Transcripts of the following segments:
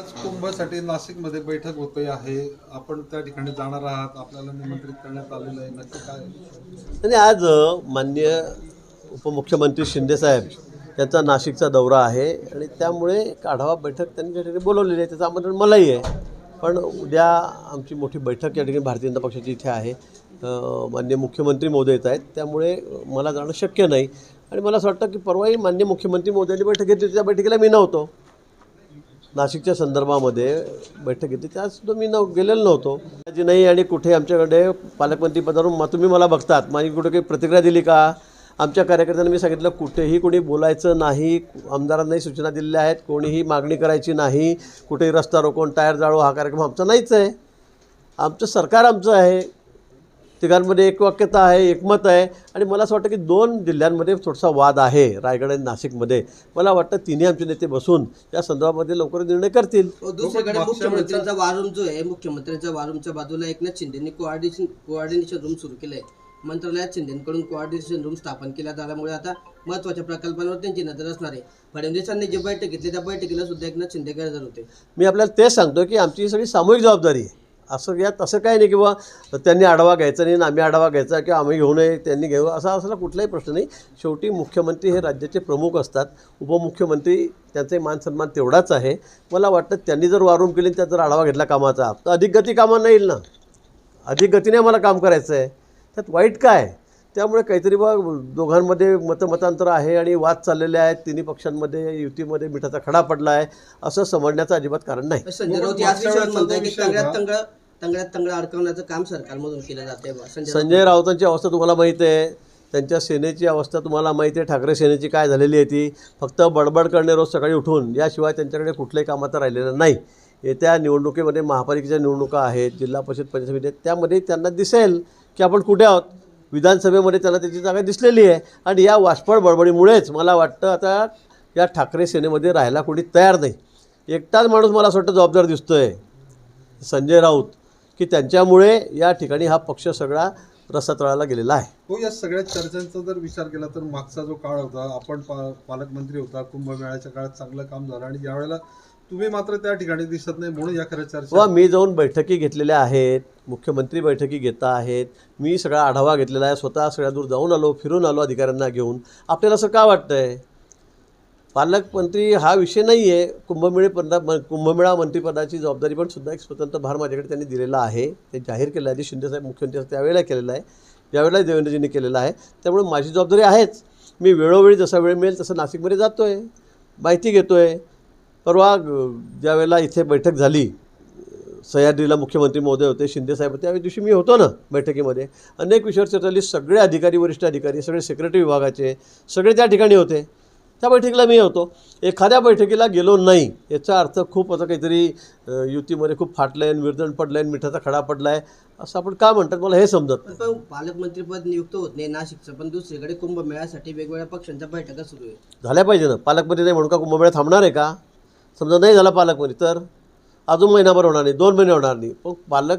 आज कुंभसाठी नाशिकमध्ये बैठक होते आहे. आपण त्या ठिकाणी जाणार आहात. आपल्याला निमंत्रित करण्यात आलेलं आहे. नक्की काय आणि आज माननीय उपमुख्यमंत्री शिंदेसाहेब त्यांचा नाशिकचा दौरा आहे. आणि त्यामुळे काढावा आढावा बैठक त्यांनी त्या ठिकाणी बोलवलेली आहे त्याचं आमंत्रण मलाही आहे. पण उद्या आमची मोठी बैठक या ठिकाणी भारतीय जनता पक्षाची इथे आहे. मान्य मुख्यमंत्री महोदय येत आहेत. त्यामुळे मला जाणं शक्य नाही. आणि मला असं वाटतं की परवाही मान्य मुख्यमंत्री महोदयांनी बैठक घेतली त्या बैठकीला मी नव्हतो. नाशिकच्या संदर्भामध्ये बैठक घेतली. त्यासुद्धा मी नव गेलेलो नव्हतो. जी नाही आणि कुठे आमच्याकडे पालकमंत्री पदावरून मग तुम्ही मला बघतात. माझी कुठे काही प्रतिक्रिया दिली का? आमच्या कार्यकर्त्यांना मी सांगितलं कुठेही कोणी बोलायचं नाही. आमदारांनाही सूचना दिलेल्या आहेत. कोणीही मागणी करायची नाही. कुठेही रस्ता रोकोन टायर जाळो हा कार्यक्रम आमचा नाहीच आहे. आमचं सरकार आमचं आहे. तिघांमध्ये एकवाक्यता आहे एकमत आहे. आणि मला असं वाटतं की दोन जिल्ह्यांमध्ये थोडासा वाद आहे रायगड आणि नाशिकमध्ये. मला वाटतं तिन्ही आमचे नेते बसून या संदर्भामध्ये लवकर निर्णय करतील. हो, दुसरीकडे मुख्यमंत्र्यांचा वारूम जो आहे मुख्यमंत्र्यांच्या वारूमच्या बाजूला एकनाथ शिंदेनी कोऑर्डिनेशन कोऑर्डिनेशन रूम सुरू केलंय. मंत्रालयात शिंदेकडून कोऑर्डिनेशन रूम स्थापन केल्या झाल्यामुळे आता महत्त्वाच्या प्रकल्पांवर त्यांची नजर असणार आहे. फडणवीसांनी जी बैठक घेतली त्या बैठकीला सुद्धा एकनाथ शिंदे गैरहजर होते. मी आपल्याला तेच सांगतो की आमची ही सगळी सामूहिक जबाबदारी आहे. असं यात असं काही नाही किंवा त्यांनी आढावा घ्यायचा नाही आम्ही आढावा घ्यायचा किंवा आम्ही घेऊ नये त्यांनी घेऊ असा असला कुठलाही प्रश्न नाही. शेवटी मुख्यमंत्री हे राज्याचे प्रमुख असतात उपमुख्यमंत्री त्यांचे मानसन्मान तेवढाच आहे. मला वाटतं त्यांनी जर वारून केली त्यात जर आढावा घेतला कामाचा तर अधिक गती कामांना येईल ना. अधिक गतीने आम्हाला काम करायचं आहे. त्यात वाईट काय? त्यामुळे काहीतरी बा दोघांमध्ये मतमतांतर आहे आणि वाद चाललेले आहेत. तिन्ही पक्षांमध्ये युतीमध्ये मिठाचा खडा पडला आहे असं समजण्याचं अजिबात कारण नाही. तंगड्यात तंगडा अडकवण्याचं काम सरकारमधून केलं जाते संजय संजय राऊतांची अवस्था तुम्हाला माहीत आहे. त्यांच्या सेनेची अवस्था तुम्हाला माहिती आहे. ठाकरे सेनेची काय झालेली आहे ती. फक्त बडबड करणे रोज सकाळी उठून याशिवाय त्यांच्याकडे कुठलंही आता राहिलेलं नाही. येत्या निवडणुकीमध्ये महापालिकेच्या निवडणुका आहेत जिल्हा परिषद पंचायत समिती आहेत. त्यामध्ये त्यांना दिसेल की आपण कुठे आहोत. विधानसभेमध्ये त्यांना त्याची जागा दिसलेली आहे. आणि या वाशपळ बडबडीमुळेच मला वाटतं आता या ठाकरे सेनेमध्ये राहायला कोणी तयार नाही. एकटाच माणूस मला असं वाटतं जबाबदार दिसतो आहे संजय राऊत. की त्यांच्यामुळे या ठिकाणी हा पक्ष सगळा रसातळाला गेलेला आहे. हो या सगळ्या चर्चांचा जर विचार केला तर मागचा जो काळ होता आपण पा पालकमंत्री होता कुंभमेळ्याच्या काळात चांगलं काम झालं आणि यावेळेला तुम्ही मात्र त्या ठिकाणी दिसत नाही म्हणून या खऱ्या व चर्चा मी जाऊन बैठकी घेतलेल्या आहेत मुख्यमंत्री बैठकी घेता आहेत मी सगळा आढावा घेतलेला आहे स्वतः सगळ्या दूर जाऊन आलो फिरून आलो अधिकाऱ्यांना घेऊन. आपल्याला असं का वाटतं आहे पालकमंत्री हा विषय नाही आहे कुंभमेळे पदा कुंभमेळा मंत्रिपदाची जबाबदारी पण सुद्धा एक स्वतंत्र भार माझ्याकडे त्यांनी दिलेला आहे. ते जाहीर केलं आहे. शिंदेसाहेब मुख्यमंत्री असतात त्यावेळेला केलेलं आहे. ज्यावेळेला देवेंद्रजींनी केलेलं आहे. त्यामुळे माझी जबाबदारी आहेच. मी वेळोवेळी जसा वेळ मिळेल तसं नाशिकमध्ये जातो आहे माहिती घेतो आहे परवा ज्यावेळेला इथे बैठक झाली सह्याद्रीला मुख्यमंत्री महोदय होते शिंदेसाहेब होते त्यावेळी दिवशी मी होतो ना बैठकीमध्ये. अनेक विषयावर चर्चा झाली. सगळे अधिकारी वरिष्ठ अधिकारी सगळे सेक्रेटरी विभागाचे सगळे त्या ठिकाणी होते. त्या बैठकीला मी होतो. एखाद्या बैठकीला गेलो नाही. याचा अर्थ खूप आता काहीतरी युतीमध्ये खूप फाटलं आहे विरदण पडलं आहे मिठाचा खडा पडला आहे असं आपण का म्हणतात मला हे समजत नाही. पालकमंत्रीपद नियुक्त होत नाही नाशिकचं. पण दुसरीकडे कुंभमेळ्यासाठी वेगवेगळ्या पक्षांच्या बैठका सुरू आहे झाल्या पाहिजे ना. पालकमंत्री नाही म्हणून का कुंभमेळा थांबणार आहे का? समजा नाही झाला पालकमंत्री तर? अजून महिनाभर होणार नाही दोन महिने होणार नाही. पण पालक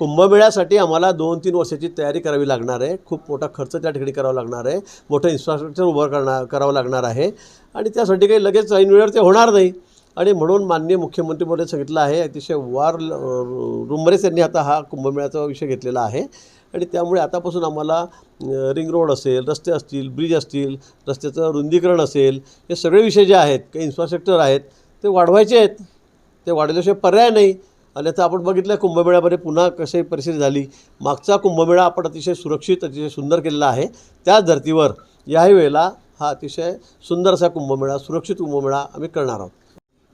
कुंभमेळ्यासाठी आम्हाला दोन तीन वर्षाची तयारी करावी लागणार आहे. खूप मोठा खर्च त्या ठिकाणी करावा लागणार आहे. मोठं इन्फ्रास्ट्रक्चर उभं करणार करावं लागणार आहे. आणि त्यासाठी काही लगेच ऐन वेळेवर ते होणार नाही. आणि म्हणून माननीय मुख्यमंत्री महोदय सांगितलं आहे अतिशय वार रुमरेस यांनी आता हा कुंभमेळ्याचा विषय घेतलेला आहे. आणि त्यामुळे आतापासून आम्हाला रिंग रोड असेल रस्ते असतील ब्रिज असतील रस्त्याचं रुंदीकरण असेल हे सगळे विषय जे आहेत काही इन्फ्रास्ट्रक्चर आहेत ते वाढवायचे आहेत. ते वाढवल्याशिवाय पर्याय नाही. आणि आता आपण बघितलं कुंभमेळ्यामध्ये पुन्हा कशी परिस्थिती झाली. मागचा कुंभमेळा आपण अतिशय सुरक्षित अतिशय सुंदर केलेला आहे. त्याच धर्तीवर याही वेळेला हा अतिशय सुंदर असा कुंभमेळा सुरक्षित कुंभमेळा आम्ही करणार आहोत.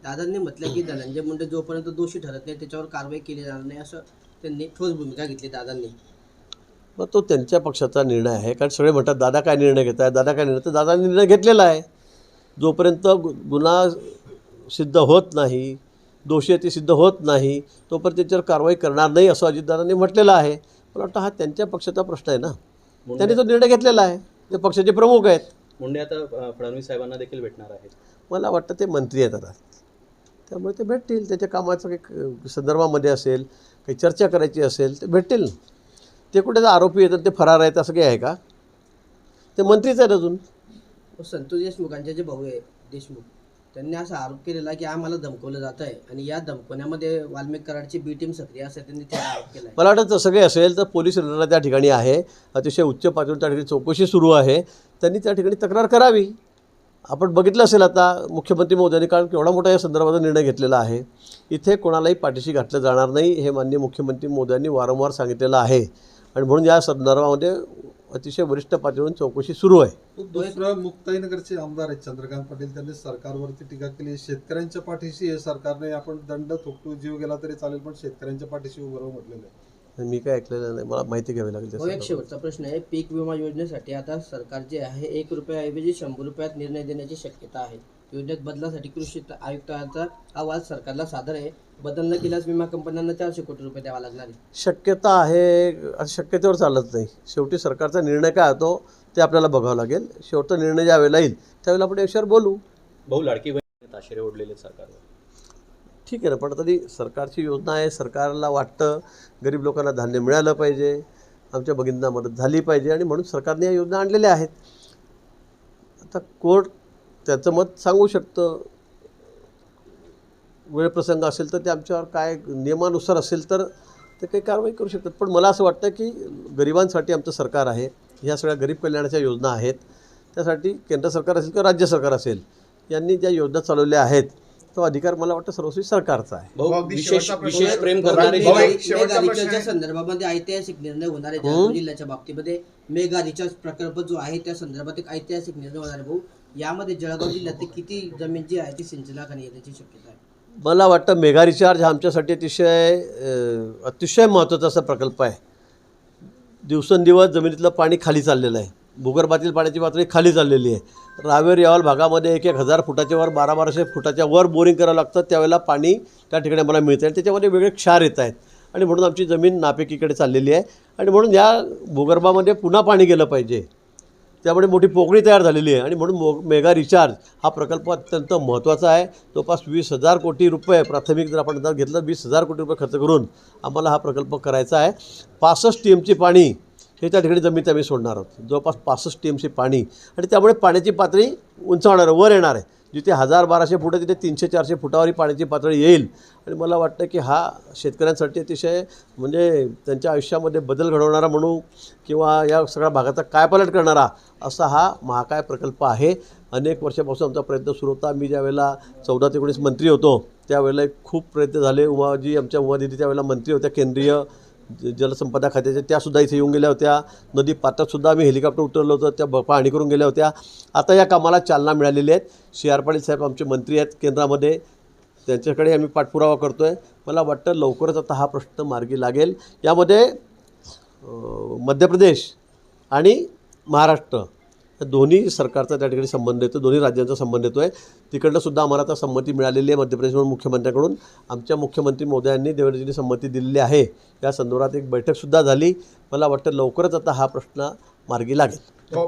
दादांनी म्हटलं की धनंजय मुंडे जोपर्यंत दोषी ठरत नाही त्याच्यावर कारवाई केली जाणार नाही असं त्यांनी ठोस भूमिका घेतली दादांनी. मग तो त्यांच्या पक्षाचा निर्णय आहे. कारण सगळे म्हणतात दादा काय निर्णय घेत आहे? दादा काय निर्णय? तर दादाने निर्णय घेतलेला आहे. जोपर्यंत गु- गुन्हा सिद्ध होत नाही दोषी आहे ते सिद्ध होत नाही तोपर्यंत त्याच्यावर कारवाई करणार नाही असं अजितदादांनी म्हटलेलं आहे. मला वाटतं हा त्यांच्या पक्षाचा प्रश्न आहे ना. त्यांनी तो निर्णय घेतलेला आहे. ते पक्षाचे प्रमुख आहेत. मुंडे आता फडणवीस साहेबांना देखील भेटणार आहेत. मला वाटतं ते मंत्री आहेत आता. त्यामुळे ते भेटतील. त्याच्या कामाचं काही संदर्भामध्ये असेल काही चर्चा करायची असेल ते भेटतील. ना ते कुठे आरोपी येतात ते फरार आहेत असं काही आहे का? ते मंत्रीच आहेत अजून. संतोष देशमुखांचे जे भाऊ आहे देशमुख. त्यांनी असा आरोप केलेला की आम्हाला धमकवलं जात आहे आणि या धमकवण्यामध्ये वाल्मिक कराडची बी टीम सक्रिय असं त्यांनी त्या आरोप केला मला वाटतं तसं काही असेल तर पोलीस यंत्रणा त्या ठिकाणी आहे. अतिशय उच्च पातळीवर त्या ठिकाणी चौकशी सुरू आहे. त्यांनी त्या ठिकाणी तक्रार करावी. आपण बघितलं असेल आता मुख्यमंत्री महोदयांनी कारण केवढा मोठा या संदर्भाचा निर्णय घेतलेला आहे. इथे कोणालाही पाठीशी घातलं जाणार नाही हे माननीय मुख्यमंत्री मोदयांनी वारंवार सांगितलेलं आहे. आणि म्हणून या संदर्भामध्ये अतिशय वरिष्ठ पातळीवरून चौकशी सुरू आहे. दुसरं मुक्ताईनगरचे आमदार आहेत. चंद्रकांत पाटील त्यांनी सरकारवरती टीका केली. शेतकऱ्यांच्या पाठीशी आहे सरकारने आपण दंड थोकटू जीव गेला तरी चालेल पण शेतकऱ्यांच्या पाठीशी उभं राहू म्हटलेलं आहे. मी काय ऐकलेलं नाही. मला माहिती घ्यावी लागेल हो एक. शेवटचा प्रश्न आहे. पीक विमा योजनेसाठी आता सरकार जे आहे एक रुपयाऐवजी शंभर रुपयात निर्णय देण्याची शक्यता आहे. योजनेत बदलासाठी कृषी आयुक्तांचा अहवाल सरकारला सादर आहे. बदल न केल्यास विमा कंपन्यांना चारशे कोटी रुपये द्यावा लागणार आहे. शक्यता आहे शक्यतेवर चालत नाही. शेवटी सरकारचा निर्णय काय होतो ते आपल्याला बघावं लागेल. शेवटचा निर्णय ज्या वेळेला येईल त्यावेळेला आपण याच्यावर बोलू. भाऊ लाडकी बहीण ताशेरे ओढलेले सरकारवर. ठीक आहे ना पण तरी सरकारची योजना आहे सरकारला वाटतं गरीब लोकांना धान्य मिळालं पाहिजे आमच्या भगिनींना मदत झाली पाहिजे आणि म्हणून सरकारने या योजना आणलेल्या आहेत. आता कोर्ट त्याचं मत सांगू शकतं. वेळप्रसंग असेल तर ते आमच्यावर काय नियमानुसार असेल तर ते काही कारवाई करू शकतात. पण मला असं वाटतं की गरिबांसाठी आमचं सरकार आहे. ह्या सगळ्या गरीब कल्याणाच्या योजना आहेत. त्यासाठी केंद्र सरकार असेल किंवा राज्य सरकार असेल यांनी ज्या योजना चालवल्या आहेत तो अधिकार मला वाटतं सर्वस्वी सरकारचा आहे. विशेष विशेष प्रेम मेगा. संदर्भामध्ये ऐतिहासिक निर्णय होणार आहे. जिल्ह्याच्या बाबतीमध्ये मेगा रिचार्ज प्रकल्प जो आहे त्या संदर्भात एक ऐतिहासिक निर्णय होणार आहे भाऊ. यामध्ये जळगाव जिल्ह्यात किती जमीन जी आहे ती सिंचनाखाली येण्याची शक्यता आहे? मला वाटतं मेगा रिचार्ज हा आमच्यासाठी अतिशय अतिशय महत्त्वाचा असा प्रकल्प आहे. दिवसेंदिवस जमिनीतलं पाणी खाली चाललेलं आहे. भूगर्भातील पाण्याची पातळी खाली चाललेली आहे. रावेर यावल भागामध्ये एक एक हजार फुटाच्या वर बारा बाराशे फुटाच्या वर बोरिंग करावं लागतं. त्यावेळेला पाणी त्या ठिकाणी मला मिळतं आणि त्याच्यामध्ये वेगळे क्षार येत आहेत. आणि म्हणून आमची जमीन नापिकीकडे चाललेली आहे. आणि म्हणून या भूगर्भामध्ये पुन्हा पाणी गेलं पाहिजे. त्यामुळे मोठी पोकळी तयार झालेली आहे. आणि म्हणून मो मेगा रिचार्ज हा प्रकल्प अत्यंत महत्त्वाचा आहे. जवळपास वीस हजार कोटी रुपये प्राथमिक जर आपण अंदाज घेतलं वीस हजार कोटी रुपये खर्च करून आम्हाला हा प्रकल्प करायचा आहे. पासष्ट टी एमची पाणी हे त्या ठिकाणी जमिनीत आम्ही सोडणार आहोत. जवळपास पासष्ट टी एमची पाणी. आणि त्यामुळे पाण्याची पातळी उंचावणार आहे वर येणार आहे. जिथे हजार बाराशे फुट तिथे तीनशे चारशे फुटावरही पाण्याची पातळी येईल. आणि मला वाटतं की हा शेतकऱ्यांसाठी अतिशय म्हणजे त्यांच्या आयुष्यामध्ये बदल घडवणारा म्हणू किंवा या सगळ्या भागाचा कायपालट करणारा असा हा महाकाय प्रकल्प आहे. अनेक वर्षापासून आमचा प्रयत्न सुरू होता. मी ज्यावेळेला चौदा ते एकोणीस मंत्री होतो त्यावेळेला खूप प्रयत्न झाले. उमाजी आमच्या उमादिदी त्यावेळेला मंत्री होत्या केंद्रीय ज- जलसंपदा खात्याच्या त्यासुद्धा इथे येऊन गेल्या होत्या. नदी पात्रातसुद्धा आम्ही हेलिकॉप्टर उतरलं होतं त्या ब- पाहणी करून गेल्या होत्या. आता या कामाला चालना मिळालेली आहेत. सी आर पाटील साहेब आमचे मंत्री आहेत केंद्रामध्ये. त्यांच्याकडे आम्ही पाठपुरावा करतो आहे मला वाटतं लवकरच आता हा प्रश्न मार्गी लागेल. यामध्ये मध्य प्रदेश आणि महाराष्ट्र. दोन्ही सरकारचा त्या ठिकाणी संबंध येतो दोन्ही राज्यांचा संबंध येतो आहे तिकडनं सुद्धा आम्हाला आता संमती मिळालेली आहे मध्य प्रदेशमधून मुख्यमंत्र्यांकडून. आमच्या मुख्यमंत्री मोदयांनी देवेंद्रजींनी संमती दिलेली आहे. या संदर्भात एक बैठकसुद्धा झाली. मला वाटतं लवकरच आता हा प्रश्न मार्गी लागेल. हो,